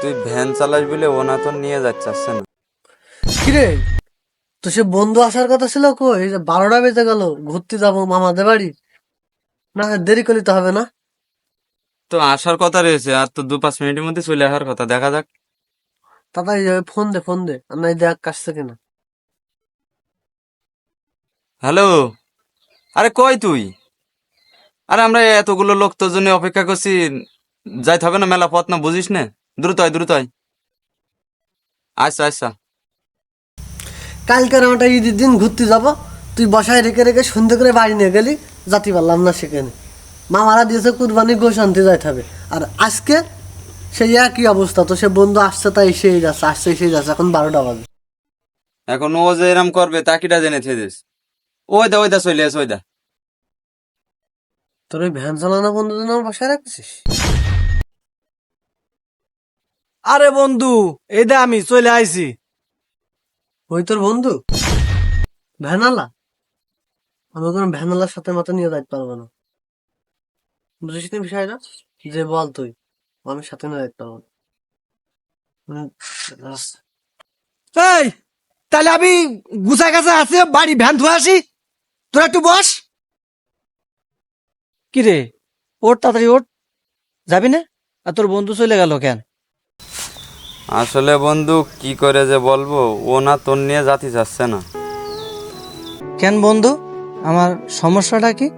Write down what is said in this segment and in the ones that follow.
তুই ভ্যান চালাস বলে ওনা তো নিয়ে যাচ্ছে না? কিরে? তো সে বন্ধু আসার কথা ছিল কই? এই যে বারোটা বেজে গেল ঘুরতে যাব মামাদের বাড়ি। না দেরি করলে তো হবে না। তো আসার কথা রয়েছে আর তো দু পাঁচ মিনিটের মধ্যে চলে আসার কথা দেখা যাক। তাড়াতাড়ি যাবে ফোন দে ফোন দে আর নাই দেখ কাছছে কিনা। হ্যালো? আরে কই তুই? আরে আমরা এতগুলো লোক তোর জন্য অপেক্ষা করছি যাইতে হবে না মেলা পথ না বুঝিস না? দ্রুত আয় দ্রুত আয়। আচ্ছা আচ্ছা কালকের আমরা ঈদের দিন ঘুরতে যাব তুই বসায় রেখে রেখে সন্ধ্যে করে বাড়ি নিয়ে গেলি যাতে পারলাম না সেখানে। মামারা দিয়েছে কুরবানি গোশ আনতে যাইতে হবে। আর আজকে সেই একই অবস্থা তো সে বন্ধু আসছে তাই এসেই যাচ্ছে আসছে এসেই যাচ্ছে এখন বারোটা বাজে। এখন ও যে এরম করবে তাকিটা জেনে থেদিস ওই দা ওই দা চলে আস ওই দা তোর ওই ভ্যান চালানো বন্ধুদের নাম বসায় রাখছিস? আরে বন্ধু এই দে আমি চলে আইছি। ওই তোর বন্ধু? ভ্যানালা? আমি কোনো ভ্যানালার সাথে মতো নিয়ে যাইতে পারব না। বুঝিস না বিষয়টা? যে বল তুই আমি সাথে নিয়ে যাইতে পারব না। মানে, এই তাহলে আমি গুছা গাছা আছে বাড়ি ভ্যান ধুয়ে আসি। তোরা একটু বস। কি রে? ওঠ তাড়াতাড়ি ওঠ। যাবি না? আর তোর বন্ধু চলে গেল কেন? আসলে বন্ধু কি করে যে বলব? ও না তোর নিয়ে জাতি যাচ্ছে না। কেন বন্ধু? আমার সমস্যাটা কি?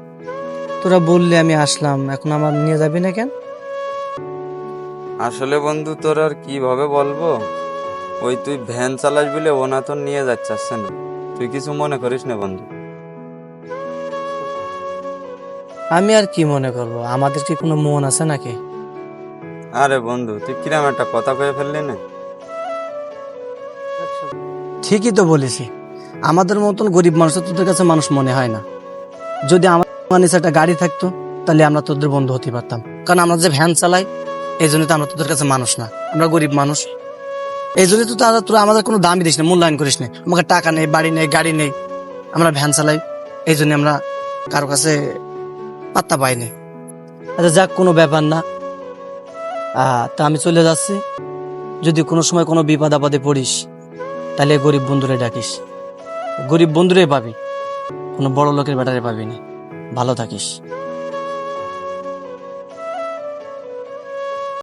তোরা বললি আমি আসলাম এখন আমার নিয়ে যাবি না কেন? আসলে বন্ধু তোর আর কীভাবে বলব? ওই তুই ভ্যান চালাস বলে ও না তোর নিয়ে যাচ্ছে না। তুই কিছু মনে করিস না বন্ধু। আমি আর কি মনে করব? আমাদের কি কোনো মন আছে নাকি? আরে বন্ধু, তুই কিরাম একটা কথা কয়ে ফেললি না? ঠিকই তো বলেছি। আমাদের মতন গরিব মানুষের তোদের কাছে মানুষ মনে হয় না। যদি আমার নিচে একটা গাড়ি থাকতো, তাহলে আমরা তোদের বন্ধু হতে পারতাম। কারণ আমরা যে ভ্যান চালাই, এই জন্য তো আমরা তোদের কাছে মানুষ না। আমরা গরিব মানুষ। এই জন্য তো তারা তোরা আমাদের কোনো দামই দিস না, মূল্যায়ন করিস না। আমাকে টাকা নেই, বাড়ি নেই, গাড়ি নেই। আমরা ভ্যান চালাই, এই জন্য আমরা কারও কাছে পাত্তা পাইনি আচ্ছা যাক, কোনো ব্যাপার না। তা আমি চলে যাচ্ছি। যদি কোনো সময় কোনো বিপদ আপদে পড়িস, তাহলে গরিব বন্ধুরে ডাকিস। গরিব বন্ধুরে পাবি, কোনো বড় লোকের ব্যাটারে পাবি না ভালো থাকিস।